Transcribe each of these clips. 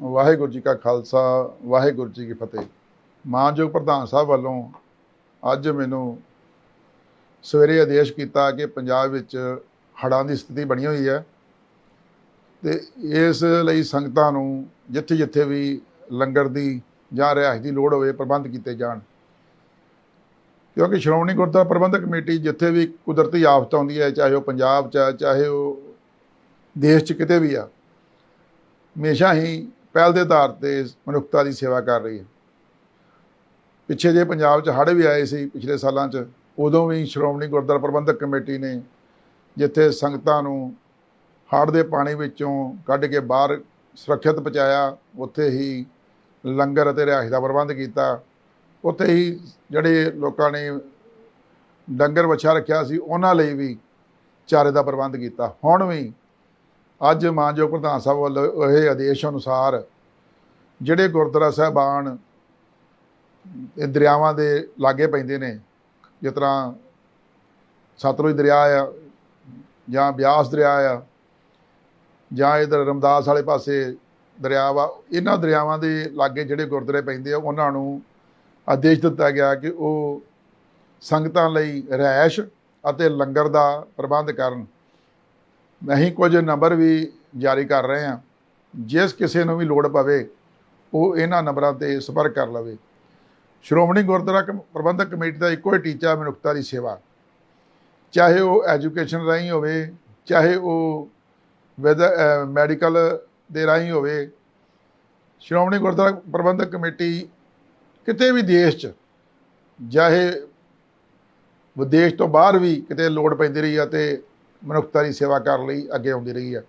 ਵਾਹਿਗੁਰੂ ਜੀ ਕਾ ਖਾਲਸਾ, ਵਾਹਿਗੁਰੂ ਜੀ ਕੀ ਫਤਿਹ। ਮਾਨਯੋਗ ਪ੍ਰਧਾਨ ਸਾਹਿਬ ਵੱਲੋਂ ਅੱਜ ਮੈਨੂੰ ਸਵੇਰੇ ਆਦੇਸ਼ ਕੀਤਾ ਕਿ ਪੰਜਾਬ ਵਿੱਚ ਹੜ੍ਹਾਂ ਦੀ ਸਥਿਤੀ ਬਣੀ ਹੋਈ ਹੈ ਤੇ ਇਸ ਲਈ ਸੰਗਤਾਂ ਨੂੰ ਜਿੱਥੇ ਜਿੱਥੇ ਵੀ ਲੰਗਰ ਦੀ ਜਾਂ ਰਿਹਾਇਸ਼ ਦੀ ਲੋੜ ਹੋਵੇ ਪ੍ਰਬੰਧ ਕੀਤੇ ਜਾਣ। ਕਿਉਂਕਿ ਸ਼੍ਰੋਮਣੀ ਗੁਰਦੁਆਰਾ ਪ੍ਰਬੰਧਕ ਕਮੇਟੀ ਜਿੱਥੇ ਵੀ ਕੁਦਰਤੀ ਆਫਤ ਆਉਂਦੀ ਹੈ, ਚਾਹੇ ਉਹ ਪੰਜਾਬ 'ਚ ਹੈ, ਚਾਹੇ ਉਹ ਦੇਸ਼ 'ਚ ਕਿਤੇ ਵੀ ਆ, ਹਮੇਸ਼ਾ ਹੀ ਪਹਿਲ ਦੇ ਆਧਾਰ ਤੇ ਮਨੁੱਖਤਾ ਦੀ ਸੇਵਾ ਕਰ ਰਹੀ ਹੈ। ਪਿੱਛੇ ਜੇ ਪੰਜਾਬ 'ਚ ਹੜ੍ਹ ਵੀ ਆਏ ਸੀ ਪਿਛਲੇ ਸਾਲਾਂ 'ਚ, ਉਦੋਂ ਵੀ ਸ਼੍ਰੋਮਣੀ ਗੁਰਦੁਆਰਾ ਪ੍ਰਬੰਧਕ ਕਮੇਟੀ ਨੇ ਜਿੱਥੇ ਸੰਗਤਾਂ ਨੂੰ ਹੜ੍ਹ ਦੇ ਪਾਣੀ ਵਿੱਚੋਂ ਕੱਢ ਕੇ ਬਾਹਰ ਸੁਰੱਖਿਅਤ ਪਹੁੰਚਾਇਆ, ਉੱਥੇ ਹੀ ਲੰਗਰ ਅਤੇ ਰਿਹਾਇਸ਼ ਦਾ ਪ੍ਰਬੰਧ ਕੀਤਾ। ਉੱਥੇ ਹੀ ਜਿਹੜੇ ਲੋਕਾਂ ਨੇ ਡੰਗਰ ਵੱਛਾ ਰੱਖਿਆ ਸੀ, ਉਹਨਾਂ ਲਈ ਵੀ ਚਾਰੇ ਦਾ ਪ੍ਰਬੰਧ ਕੀਤਾ। ਹੁਣ ਵੀ ਅੱਜ ਮਾਨਯੋਗ ਪ੍ਰਧਾਨ ਸਾਹਿਬ ਵੱਲੋਂ ਇਹ ਆਦੇਸ਼ ਅਨੁਸਾਰ ਜਿਹੜੇ ਗੁਰਦੁਆਰਾ ਸਾਹਿਬਾਨ ਦਰਿਆਵਾਂ ਦੇ ਲਾਗੇ ਪੈਂਦੇ ਨੇ, ਜਿਸ ਤਰ੍ਹਾਂ ਸਤਲੁਜ ਦਰਿਆ ਆ ਜਾਂ ਬਿਆਸ ਦਰਿਆ ਆ, ਜਾਂ ਇਧਰ ਰਮਦਾਸ ਵਾਲੇ ਪਾਸੇ ਦਰਿਆ ਵਾ, ਇਹਨਾਂ ਦਰਿਆਵਾਂ ਦੇ ਲਾਗੇ ਜਿਹੜੇ ਗੁਰਦੁਆਰੇ ਪੈਂਦੇ ਆ, ਉਹਨਾਂ ਨੂੰ ਆਦੇਸ਼ ਦਿੱਤਾ ਗਿਆ ਕਿ ਉਹ ਸੰਗਤਾਂ ਲਈ ਰਿਹਾਇਸ਼ ਅਤੇ ਲੰਗਰ ਦਾ ਪ੍ਰਬੰਧ ਕਰਨ। ਅਸੀਂ ਕੁਝ ਨੰਬਰ ਵੀ ਜਾਰੀ ਕਰ ਰਹੇ ਹਾਂ। ਜਿਸ ਕਿਸੇ ਨੂੰ ਵੀ ਲੋੜ ਪਵੇ, ਉਹ ਇਹਨਾਂ ਨੰਬਰਾਂ ਤੇ ਸੰਪਰਕ ਕਰ ਲਵੇ। ਸ਼੍ਰੋਮਣੀ ਗੁਰਦੁਆਰਾ ਕਮ- ਪ੍ਰਬੰਧਕ ਕਮੇਟੀ ਦਾ ਇੱਕੋ ਹੀ ਟੀਚਾ ਮਨੁੱਖਤਾ ਦੀ ਸੇਵਾ। ਚਾਹੇ ਉਹ ਐਜੂਕੇਸ਼ਨ ਰਾਹੀਂ ਹੋਵੇ, ਚਾਹੇ ਉਹ ਵਿਦ ਮੈਡੀਕਲ ਦੇ ਰਾਹੀਂ ਹੋਵੇ, ਸ਼੍ਰੋਮਣੀ ਗੁਰਦੁਆਰਾ ਪ੍ਰਬੰਧਕ ਕਮੇਟੀ ਕਿਤੇ ਵੀ ਦੇਸ਼ 'ਚ, ਚਾਹੇ ਵਿਦੇਸ਼ ਤੋਂ ਬਾਹਰ ਵੀ ਕਿਤੇ ਲੋੜ ਪੈਂਦੀ ਰਹੀ ਆ ਤੇ ਮਨੁੱਖਤਾ ਦੀ ਸੇਵਾ ਕਰਨ ਲਈ ਅੱਗੇ ਆਉਂਦੀ ਰਹੀ ਹੈ।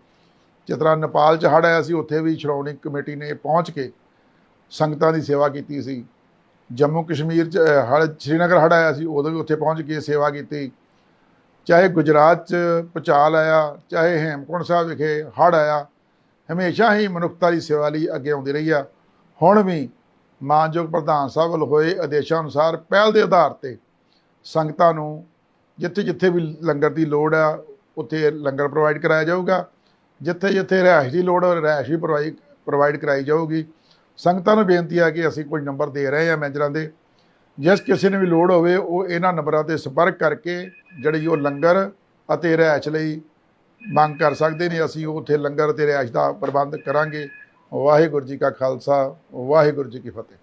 ਜਿਸ ਤਰ੍ਹਾਂ ਨੇਪਾਲ 'ਚ ਹੜ੍ਹ ਆਇਆ ਸੀ ਉੱਥੇ ਵੀ ਸ਼੍ਰੋਮਣੀ ਕਮੇਟੀ ਨੇ ਪਹੁੰਚ ਕੇ ਸੰਗਤਾਂ ਦੀ ਸੇਵਾ ਕੀਤੀ ਸੀ। ਜੰਮੂ ਕਸ਼ਮੀਰ 'ਚ ਅ, ਸ਼੍ਰੀਨਗਰ ਹੜ੍ਹ ਆਇਆ ਸੀ ਉਦੋਂ ਵੀ ਉੱਥੇ ਪਹੁੰਚ ਕੇ ਸੇਵਾ ਕੀਤੀ। ਚਾਹੇ ਗੁਜਰਾਤ 'ਚ ਭੁਚਾਲ ਆਇਆ ਚਾਹੇ ਹੇਮਕੁੰਟ ਸਾਹਿਬ ਵਿਖੇ ਹੜ੍ਹ ਆਇਆ ਹਮੇਸ਼ਾ ਹੀ ਮਨੁੱਖਤਾ ਦੀ ਸੇਵਾ ਲਈ ਅੱਗੇ ਆਉਂਦੀ ਰਹੀ ਆ ਹੁਣ ਵੀ ਮਾਨਯੋਗ ਪ੍ਰਧਾਨ ਸਾਹਿਬ ਵੱਲ ਹੋਏ ਆਦੇਸ਼ਾਂ ਅਨੁਸਾਰ ਪਹਿਲ ਦੇ ਆਧਾਰ ਤੇ ਸੰਗਤਾਂ ਨੂੰ ਜਿੱਥੇ ਜਿੱਥੇ ਵੀ ਲੰਗਰ ਦੀ ਲੋੜ ਆ ਉੱਥੇ ਲੰਗਰ ਪ੍ਰੋਵਾਈਡ ਕਰਾਇਆ ਜਾਊਗਾ। ਜਿੱਥੇ ਜਿੱਥੇ ਰਿਹਾਇਸ਼ ਦੀ ਲੋੜ ਹੋ ਰਿਹਾਇਸ਼ ਵੀ ਪ੍ਰੋਵਾਈਡ ਪ੍ਰੋਵਾਈਡ ਕਰਾਈ ਜਾਊਗੀ। ਸੰਗਤਾਂ ਨੂੰ ਬੇਨਤੀ ਆ ਕਿ ਅਸੀਂ ਕੁਝ ਨੰਬਰ ਦੇ ਰਹੇ ਹਾਂ ਮੈਨੇਜਰਾਂ ਦੇ। ਜਿਸ ਕਿਸੇ ਨੂੰ ਵੀ ਲੋੜ ਹੋਵੇ, ਉਹ ਇਹਨਾਂ ਨੰਬਰਾਂ ਤੇ ਸੰਪਰਕ ਕਰਕੇ ਜਿਹੜੀ ਉਹ ਲੰਗਰ ਅਤੇ ਰਿਹਾਇਸ਼ ਲਈ ਮੰਗ ਕਰ ਸਕਦੇ ਨੇ, ਅਸੀਂ ਉੱਥੇ ਲੰਗਰ ਅਤੇ ਰਿਹਾਇਸ਼ ਦਾ ਪ੍ਰਬੰਧ ਕਰਾਂਗੇ। ਵਾਹਿਗੁਰੂ ਜੀ ਕਾ ਖਾਲਸਾ, ਵਾਹਿਗੁਰੂ ਜੀ ਕੀ ਫਤਿਹ।